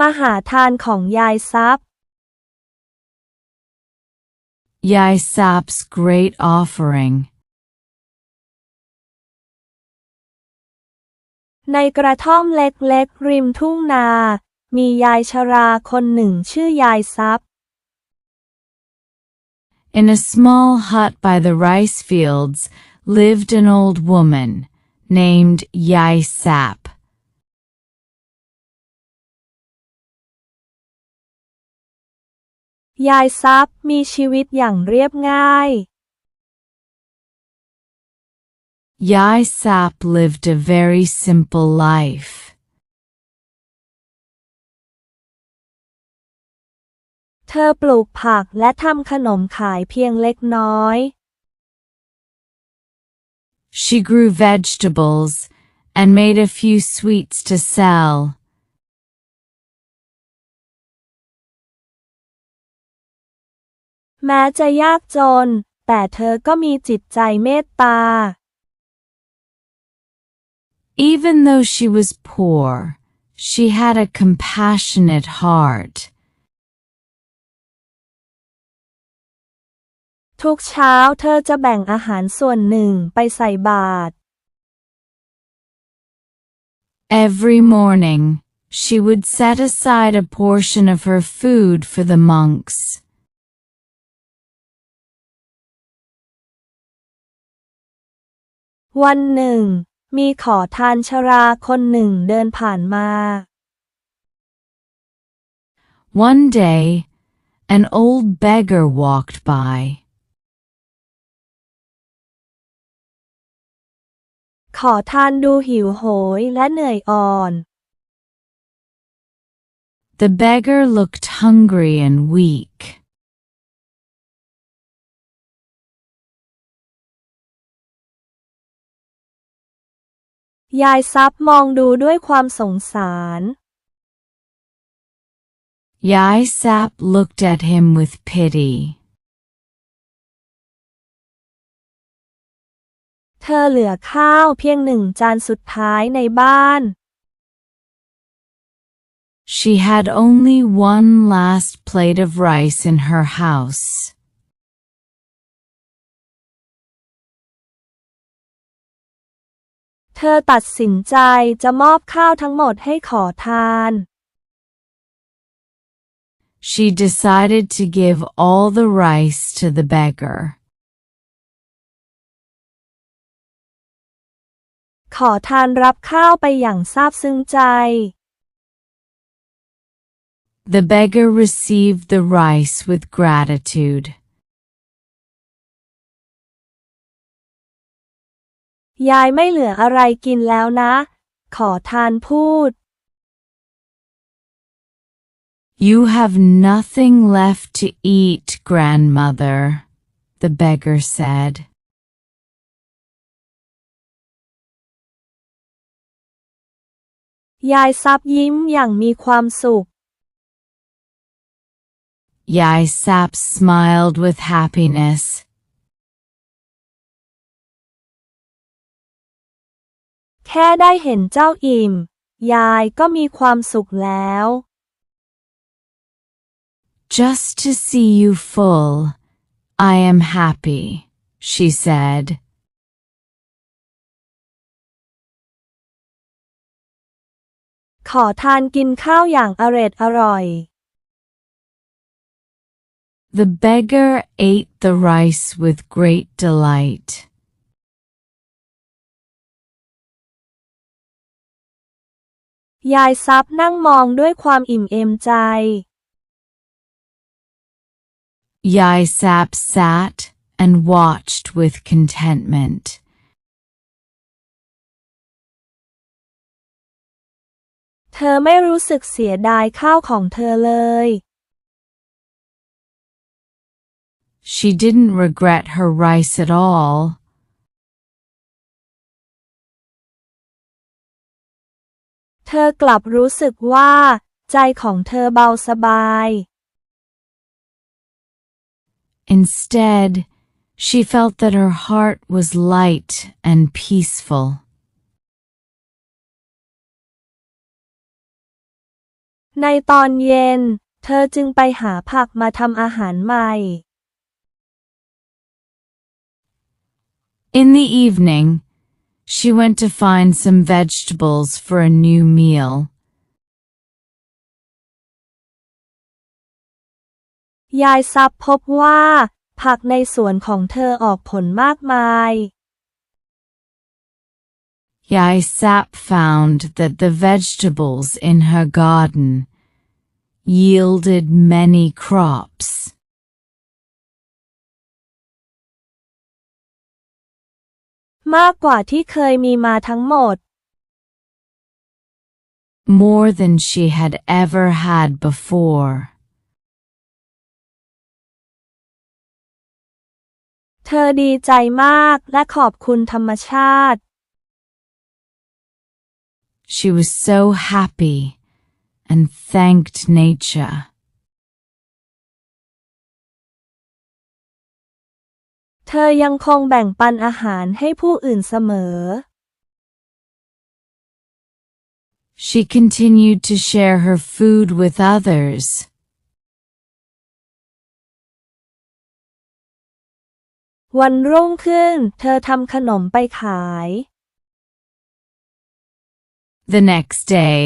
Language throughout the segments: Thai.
มหาทานของยายทรัพย์ Yai Sap's great offering. ในกระท่อมเล็กๆ ริมทุ่งนา มียายชราคนหนึ่งชื่อยายทรัพย์ In a small hut by the rice fields lived an old woman named Yai Sap. ยายทรัพย์มีชีวิตอย่างเรียบง่าย Yai Sap lived a very simple life. เธอปลูกผักและทำขนมขายเพียงเล็กน้อย She grew vegetables and made a few sweets to sell. แม้จะยากจน แต่เธอก็มีจิตใจเมตตา Even though she was poor, she had a compassionate heart. ทุกเช้าเธอจะแบ่งอาหารส่วนหนึ่งไปใส่บาตร Every morning, she would set aside a portion of her food for the monks. วันหนึ่ง มีขอทานชราคนหนึ่งเดินผ่านมา One day, an old beggar walked by. ขอทานดูหิวโหยและเหนื่อยอ่อน The beggar looked hungry and weak. ยายทรัพย์มองดูด้วยความสงสาร Yai Sap looked at him with pity. เธอเหลือข้าวเพียงหนึ่งจานสุดท้ายในบ้าน She had only one last plate of rice in her house. เธอตัดสินใจจะมอบข้าวทั้งหมดให้ขอทาน She decided to give all the rice to the beggar. ขอทานรับข้าวไปอย่างซาบซึ้งใจ The beggar received the rice with gratitude. ยายไม่เหลืออะไรกินแล้วนะ ขอทานพูด You have nothing left to eat, grandmother, the beggar said. ยายซับยิ้มอย่างมีความสุข Yai Sap smiled with happiness. แค่ได้เห็นเจ้าอิ่ม ยายก็มีความสุขแล้ว Just to see you full, I am happy, she said. ขอทานกินข้าวอย่างอร็ดอร่อย The beggar ate the rice with great delight. ยายซับนั่งมองด้วยความอิ่มเอมใจ Yai Sap sat and watched with contentment. เธอไม่รู้สึกเสียดายข้าวของเธอเลย She didn't regret her rice at all. เธอกลับรู้สึกว่า ใจของเธอเบาสบาย Instead, she felt that her heart was light and peaceful. ใในตอนเย็น เธอจึงไปหาผักมาทำอาหารใหม่ In the evening, she went to find some vegetables for a new meal. ยายซับพบว่า ผักในสวนของเธอออกผลมากมาย Yai Sap found that the vegetables in her garden yielded many crops. มากกว่าที่เคยมีมาทั้งหมด more than she had ever had before. เธอดีใจมากและขอบคุณธรรมชาติ She was so happy and thanked nature. เธอยังคงแบ่งปันอาหารให้ผู้อื่นเสมอ She continued to share her food with others. วันรุ่งขึ้น เธอทำขนมไปขาย The next day,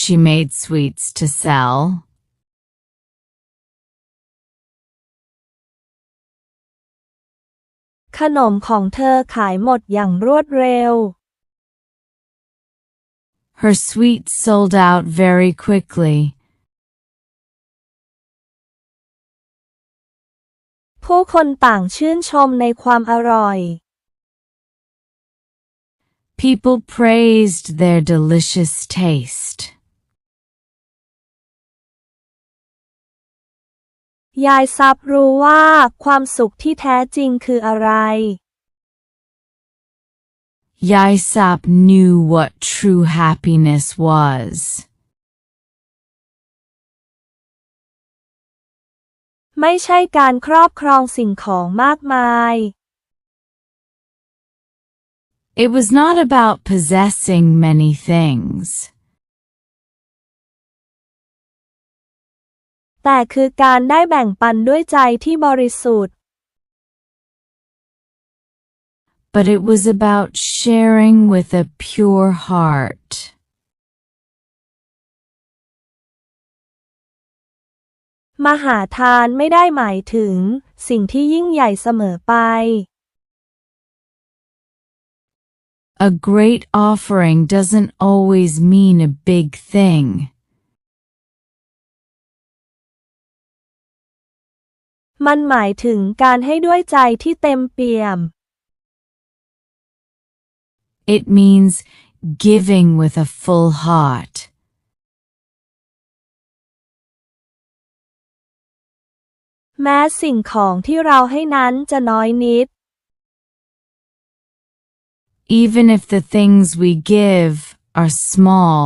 she made sweets to sell. ขนมของเธอขายหมดอย่างรวดเร็ว Her sweets sold out very quickly. ผู้คนต่างชื่นชมในความอร่อย People praised their delicious taste. ยายซับรู้ว่าความสุขที่แท้จริงคืออะไร Yai Sap knew what true happiness was. ไม่ใช่การครอบครองสิ่งของมากมาย It was not about possessing many things. แต่คือการได้แบ่งปันด้วยใจที่บริสุทธิ์ but it was about sharing with a pure heart. มหาทานไม่ได้หมายถึง สิ่งที่ยิ่งใหญ่เสมอไป A great offering doesn't always mean a big thing. มันหมายถึงการให้ด้วยใจที่เต็มเปี่ยม It means giving with a full heart. แม้สิ่งของที่เราให้นั้นจะน้อยนิด Even if the things we give are small,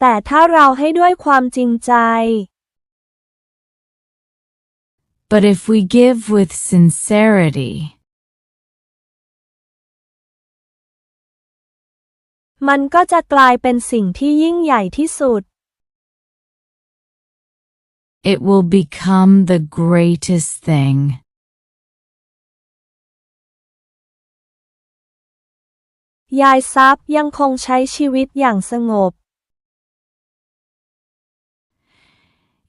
แต่ถ้าเราให้ด้วยความจริงใจ but if we give with sincerity, มันก็จะกลายเป็นสิ่งที่ยิ่งใหญ่ที่สุด it will become the greatest thing. ยายซับยังคงใช้ชีวิตอย่างสงบ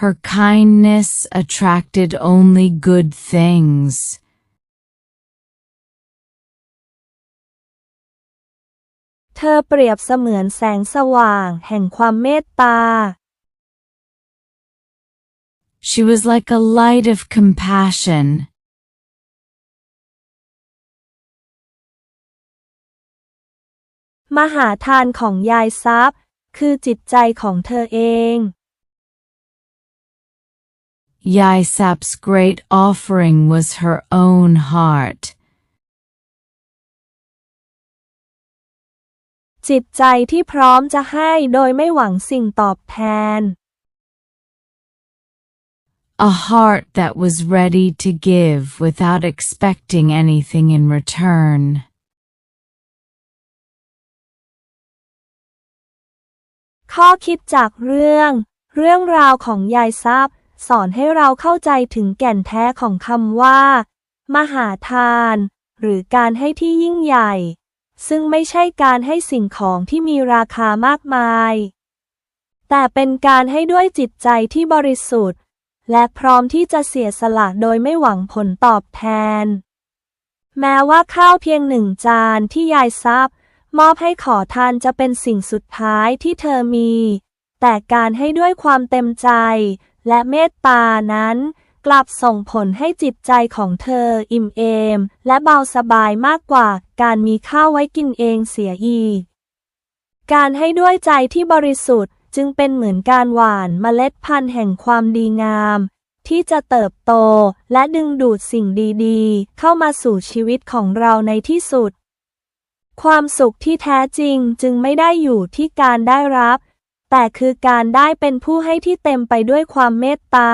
Her kindness attracted only good things. เธอเปรียบเสมือนแสงสว่างแห่งความเมตตา She was like a light of compassion. มหาทานของยายทรัพย์คือจิตใจของเธอเอง Yisap's great offering was her own heart. จิตใจที่พร้อมจะให้โดยไม่หวังสิ่งตอบแทน A heart that was ready to give without expecting anything in return. ข้อคิดจากเรื่อง เรื่องราวของยายทรัพย์ สอนให้เราเข้าใจถึงแก่นแท้ของคำว่า มหาทาน หรือการให้ที่ยิ่งใหญ่ ซึ่งไม่ใช่การให้สิ่งของที่มีราคามากมาย แต่เป็นการให้ด้วยจิตใจที่บริสุทธิ์ และพร้อมที่จะเสียสละโดยไม่หวังผลตอบแทน แม้ว่าข้าวเพียงหนึ่งจานที่ยายทรัพย์ มอบให้ขอทานจะเป็นสิ่งสุดท้ายที่เธอมี แต่การให้ด้วยความเต็มใจ และเมตตานั้น กลับส่งผลให้จิตใจของเธออิ่มเอม และเบาสบายมากกว่าการมีข้าวไว้กินเองเสียอีก การให้ด้วยใจที่บริสุทธิ์จึงเป็นเหมือนการหว่านเมล็ดพันธุ์แห่งความดีงาม ที่จะเติบโตและดึงดูดสิ่งดีๆ เข้ามาสู่ชีวิตของเราในที่สุด ความสุขที่แท้จริงจึงไม่ได้อยู่ที่การได้รับ แต่คือการได้เป็นผู้ให้ที่เต็มไปด้วยความเมตตา